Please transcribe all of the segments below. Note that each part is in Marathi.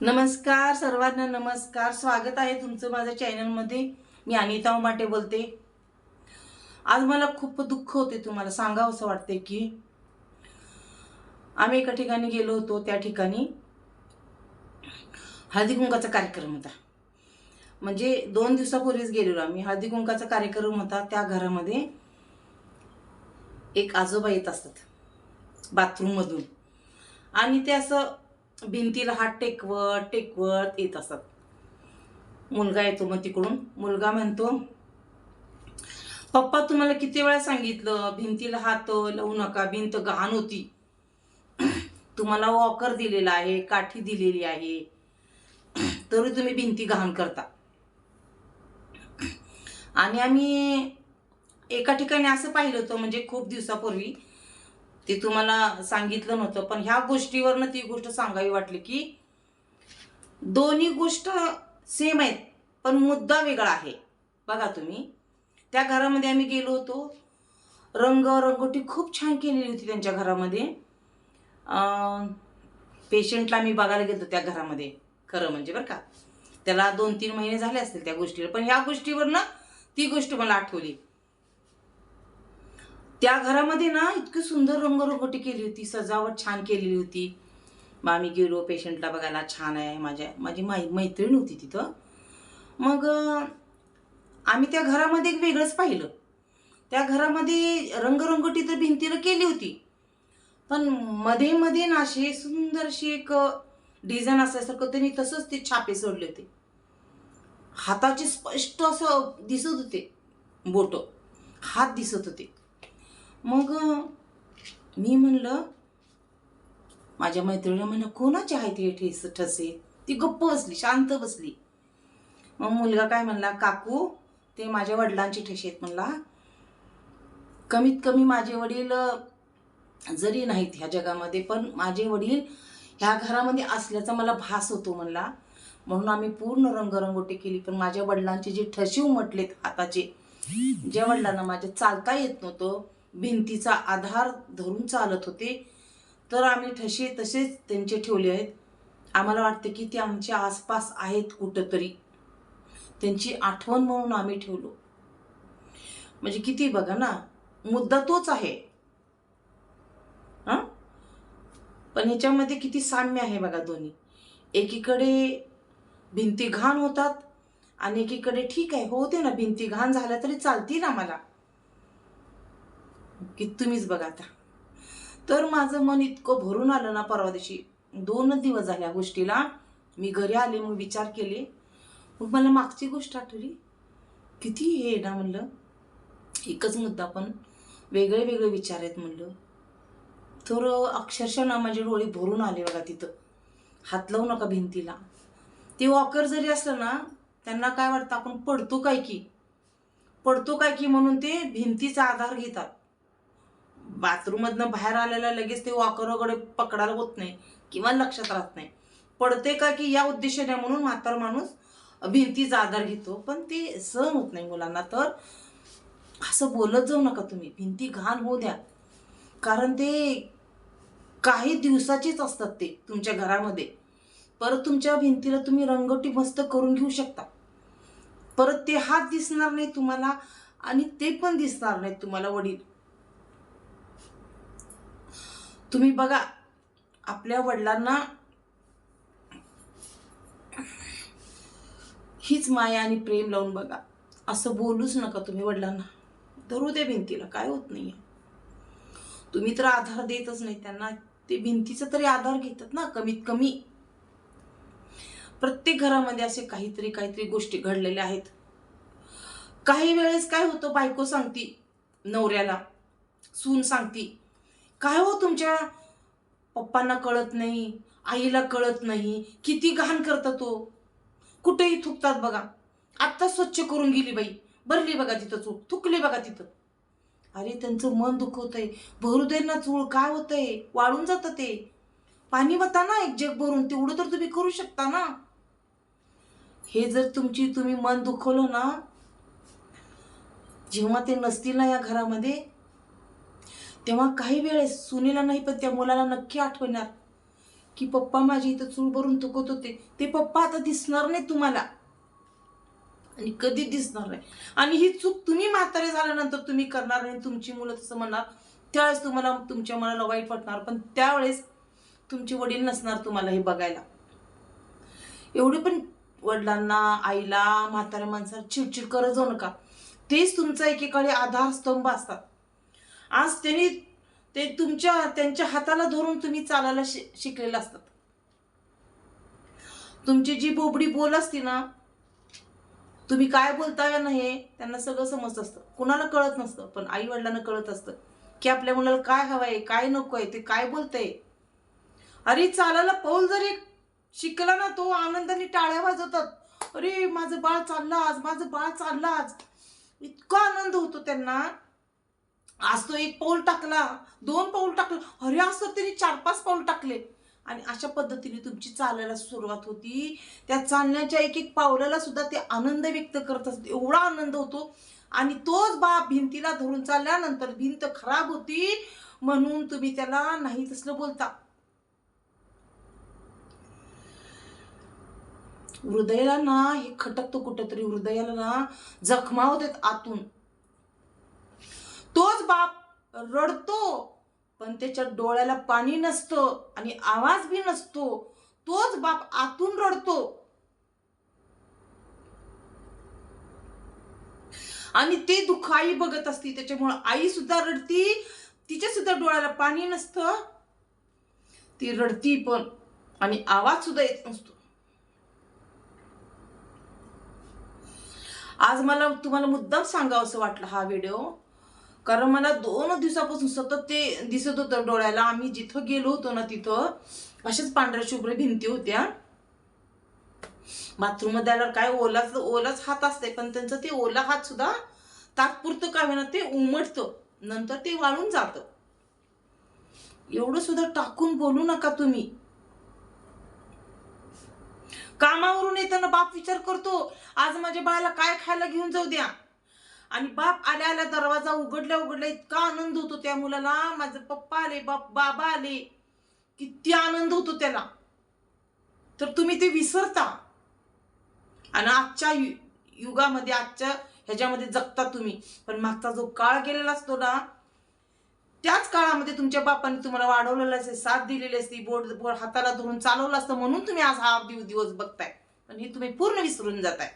नमस्कार सर्वांना नमस्कार. स्वागत आहे तुमचं माझ्या चॅनलमध्ये. मी अनिता उमाटे बोलते. आज मला खूप दुःख होते तुम्हाला सांगावं असं वाटते की आम्ही एका ठिकाणी गेलो होतो त्या ठिकाणी हळदी कुंकाचा कार्यक्रम होता. म्हणजे दोन दिवसापूर्वीच गेलेलो आम्ही. हळदी कुंकाचा कार्यक्रम होता. त्या घरामध्ये एक आजोबा येत असतात बाथरूममधून. आणि ते असं भिंतीला हात टेकवत टेकवत येत असतात मुलगा येतो मग तिकडून. मुलगा म्हणतो पप्पा तुम्हाला किती वेळा सांगितलं? भिंतीला हात लावू नका. भिंत घाण होती. तुम्हाला वॉकर दिलेला आहे काठी दिलेली आहे. तरी तुम्ही भिंती घाण करता. आणि आम्ही एका ठिकाणी असं पाहिलं होतं म्हणजे खूप दिवसापूर्वी ते तुम्हाला सांगितलं नव्हतं पण ह्या गोष्टीवरनं ती गोष्ट सांगावी वाटली की दोन्ही गोष्ट सेम आहेत पण मुद्दा वेगळा आहे. बघा तुम्ही त्या घरामध्ये आम्ही गेलो होतो. रंग रंगोटी खूप छान केलेली होती त्यांच्या घरामध्ये. पेशंटला मी बघायला गेलो त्या घरामध्ये खरं म्हणजे बरं का. त्याला दोन तीन महिने झाले असतील त्या गोष्टीवर पण ह्या गोष्टीवरनं ती गोष्ट मला आठवली. त्या घरामध्ये ना इतकी सुंदर रंगरंगोटी केली होती सजावट छान केलेली होती. मग आम्ही गेलो पेशंटला बघायला छान आहे माझ्या माझी मै मैत्रीण होती तिथं. मग आम्ही त्या घरामध्ये एक वेगळंच पाहिलं. त्या घरामध्ये रंगरंगोटी तर भिंतीला केली होती. पण मध्ये मध्ये ना अशी सुंदरशी एक डिझाईन असल्यासारखं त्यांनी तसंच ते छापे सोडले होते. हाताचे स्पष्ट असं दिसत होते बोट. हात दिसत होते. मग मी म्हणलं माझ्या मैत्रिणी म्हणलं कोणाची आहेत हे ठेस ठसे? ती गप्प बसली शांत बसली. मग मुलगा काय म्हणला काकू ते माझ्या वडिलांचे ठसे आहेत म्हणला. कमीत कमी माझे वडील जरी नाहीत ह्या जगामध्ये पण माझे वडील ह्या घरामध्ये असल्याचा मला भास होतो म्हणला. म्हणून आम्ही पूर्ण रंगरंगोटी केली पण माझ्या वडिलांचे जे ठसे उमटलेत हाताचे ज्या वडिलांना माझ्या चालता येत नव्हतं भिंतीचा आधार धरून चालत होते. तर आम्ही ठसे तसेच त्यांचे ठेवले आहेत. आम्हाला वाटते की ते आमच्या आसपास आहेत कुठंतरी. त्यांची आठवण म्हणून आम्ही ठेवलो. म्हणजे किती बघा ना मुद्दा तोच आहे. हां? पण ह्याच्यामध्ये किती साम्य आहे बघा दोन्ही. एकीकडे भिंती घाण होतात आणि एकीकडे ठीक आहे होते ना भिंती घाण झाल्या तरी चालतील आम्हाला. की तुम्हीच बघा आता. तर माझं मन इतकं भरून आलं ना परवा दिवशी. दोनच दिवस झाल्या गोष्टीला. मी घरी आले मग विचार केले. मग मला मागची गोष्ट आठवली. किती हे ना म्हणलं. एकच मुद्दा पण. वेगळे वेगळे विचार आहेत म्हणलं. तर अक्षरशः ना माझे डोळे भरून आले बघा तिथं. हात लावू नका भिंतीला. ते वॉकर जरी असलं ना त्यांना काय वाटतं आपण पडतो काय की? पडतो काय की म्हणून ते भिंतीचा आधार घेतात. बाथरूममधनं बाहेर आलेला लगेच ते वॉकर वगैरे पकडायला होत नाही किंवा लक्षात राहत नाही. पडते का की या उद्देशाने म्हणून म्हातार माणूस भिंतीचा आधार घेतो पण ते सहन होत नाही मुलांना. तर असं बोलत जाऊ नका तुम्ही. भिंती घाण होऊ द्या. कारण ते काही दिवसाचेच असतात ते तुमच्या घरामध्ये. परत तुमच्या भिंतीला तुम्ही रंगोटी मस्त करून घेऊ शकता. परत ते हात दिसणार नाही तुम्हाला आणि ते पण दिसणार नाही तुम्हाला वडील. तुम्ही बघा आपल्या वडिलांना हीच माया आणि प्रेम लावून बघा. असं बोलूच नका तुम्ही वडिलांना. धरू दे भिंतीला काय होत नाही तुम्ही तर आधार देतच नाही त्यांना. ते भिंतीचा तरी आधार घेतात ना कमीत कमी. प्रत्येक घरामध्ये असे काहीतरी काहीतरी गोष्टी घडलेल्या आहेत. काही वेळेस काय होतं बायको सांगती नवऱ्याला सून सांगती काय हो तुमच्या पप्पांना कळत नाही आईला कळत नाही किती घाण करता तो. कुठेही थुकतात बघा. आत्ता स्वच्छ करून गेली बाई. भरली बघा तिथं चूळ थुकली बघा तिथं. अरे त्यांचं मन दुखवतंय. भरू दे ना चूळ काय होतंय? वाळून जातं ते. पाणी बता ना एक जग भरून. तेवढं तर तुम्ही करू शकता ना. हे जर तुमची तुम्ही मन दुखवलं ना जेव्हा ते नसतील ना या घरामध्ये तेव्हा काही वेळेस सुनेला नाही पण त्या मुलाला नक्की आठवणार की पप्पा माझी इथं चूळ भरून थुकत होते. ते पप्पा आता दिसणार नाही तुम्हाला. आणि कधी दिसणार नाही. आणि ही चूक तुम्ही म्हातारे झाल्यानंतर तुम्ही करणार आणि तुमची मुलं तसं म्हणणार. त्यावेळेस तुम्हाला तुमच्या मनाला वाईट वाटणार पण त्यावेळेस तुमचे वडील नसणार तुम्हाला हे बघायला. एवढे पण वडिलांना आईला म्हाताऱ्या माणसाला चिडचिड करत जाऊ नका. तेच तुमचा एकेकाळी आधारस्तंभ असतात. आज त्यांनी ते तुमच्या त्यांच्या हाताला धरून तुम्ही चालायला शि शिकलेलं असतात. तुमची जी बोबडी बोल असती ना तुम्ही काय बोलताय ना हे त्यांना सगळं समजत असतं. कुणाला कळत नसतं पण आई वडिलांना कळत असतं की आपल्या मुलाला काय हवंय काय नको आहे ते काय बोलतंय. अरे चालायला पाऊल जरी शिकला ना तो आनंदाने टाळ्या वाजवतात. अरे माझं बाळ चाललं आज माझं बाळ चाललं आज. इतका आनंद होतो त्यांना. आज तो एक पाऊल टाकला दोन पाऊल टाकलं अरे आज तर त्यांनी चार पाच पाऊल टाकले. आणि अशा पद्धतीने तुमची चालायला सुरुवात होती. त्या चालण्याच्या एक एक पावलाला सुद्धा ते आनंद व्यक्त करत असत एवढा आनंद होतो. आणि तोच बाप भिंतीला धरून चालल्यानंतर भिंत खराब होती म्हणून तुम्ही त्याला नाही तसलं बोलता. हृदयाला ना हे खटकतो कुठंतरी हृदयाला ना जखमा होतात आतून. बाप रडतो पण त्याच्या डोळ्याला पाणी नसतं आणि आवाज बी नसतो. तोच बाप आतून रडतो. आणि ते दुःख आई बघत असती त्याच्यामुळं आई सुद्धा रडती तिच्या सुद्धा डोळ्याला पाणी नसतं. ती रडती पण आणि आवाज सुद्धा येत नसतो. आज मला तुम्हाला मुद्दाम सांगावं असं वाटलं हा व्हिडिओ. कारण मला दोन दिवसापासून सतत ते दिसत होतं डोळ्याला. आम्ही जिथं गेलो होतो ना तिथं अशाच पांढऱ्या शुभ्र भिंती होत्या. बाथरूममध्ये आल्यावर काय ओलाच ओलाच हात असते पण त्यांचं ते ओला हात सुद्धा तात्पुरतं काय ना ते उमटतं. नंतर ते वाळून जातं. एवढं सुद्धा टाकून बोलू नका तुम्ही. कामावरून येताना बाप विचार करतो आज माझ्या बाळाला काय खायला घेऊन जाऊ द्या. आणि बाप आल्या आल्या दरवाजा उघडल्या उघडल्या इतका आनंद होतो त्या मुलाला. माझे पप्पा आले बाप बाबा आले. किती आनंद होतो त्याला. तर तुम्ही ते विसरता. आणि आजच्या यु- युगामध्ये आजच्या ह्याच्यामध्ये जगता तुम्ही. पण मागचा जो काळ गेलेला असतो ना त्याच काळामध्ये तुमच्या बापाने तुम्हाला वाढवलेलं असते साथ दिलेली असते बोर्ड बोट हाताला धरून चालवलं असतं म्हणून तुम्ही आज हा दिव दिवस बघताय. पण हे तुम्ही पूर्ण विसरून जाताय.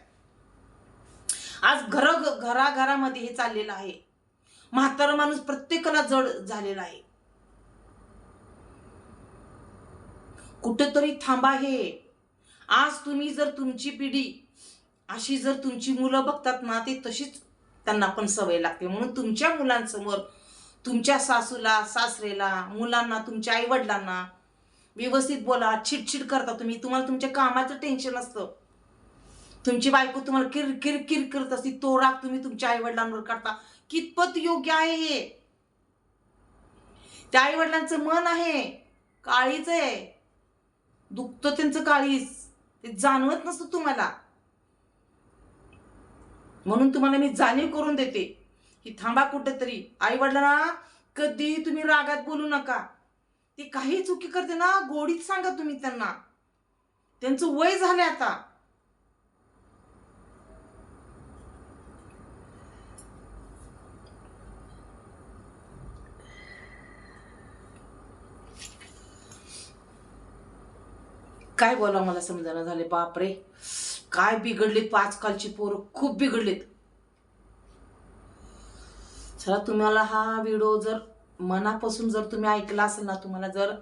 आज घर घराघरामध्ये हे चाललेलं आहे. म्हातारा माणूस प्रत्येकाला जड झालेला आहे. कुठेतरी थांबा हे. आज तुम्ही जर तुमची पिढी अशी जर तुमची मुलं बघतात ना ते तशीच त्यांना पण सवय लागते. म्हणून तुमच्या मुलांसमोर तुमच्या सासूला सासरेला मुलांना तुमच्या आईवडिलांना व्यवस्थित बोला छिटछिट करता तुम्ही. तुम्हाला तुमच्या कामाचं टेन्शन असतं तुमची बायको तुम्हाला किर किर किर करत असते. तो राग तुम्ही तुमच्या आईवडिलांवर काढता. कितपत योग्य आहे हे? त्या आईवडिलांचं मन आहे. काळीच आहे. दुखतं त्यांचं काळीच ते जाणवत नसतं तुम्हाला. म्हणून तुम्हाला मी जाणीव करून देते. की थांबा कुठेतरी. आई वडिलांना कधी तुम्ही रागात बोलू नका. ते काही चुकी करते ना गोडीत सांगा तुम्ही त्यांना. त्यांचं वय झालंय आता. काय बोला मला समजायला झाले बापरे. काय बिघडलेत आजकालची पोरं खूप बिघडलेत. चला तुम्हाला हा व्हिडिओ जर मनापासून जर तुम्ही ऐकला असेल ना तुम्हाला जर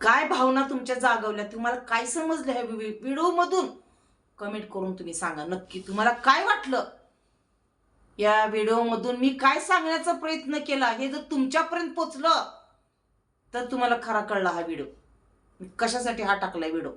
काय भावना तुमच्या जागवल्या तुम्हाला काय समजलं ह्या व्हिडिओ मधून कमेंट करून तुम्ही सांगा. नक्की तुम्हाला काय वाटलं? या व्हिडिओ मधून मी काय सांगण्याचा प्रयत्न केला हे जर तुमच्यापर्यंत पोचलं तर तुम्हाला खरा कळला हा व्हिडिओ. मी कशासाठी हा टाकलाय व्हिडिओ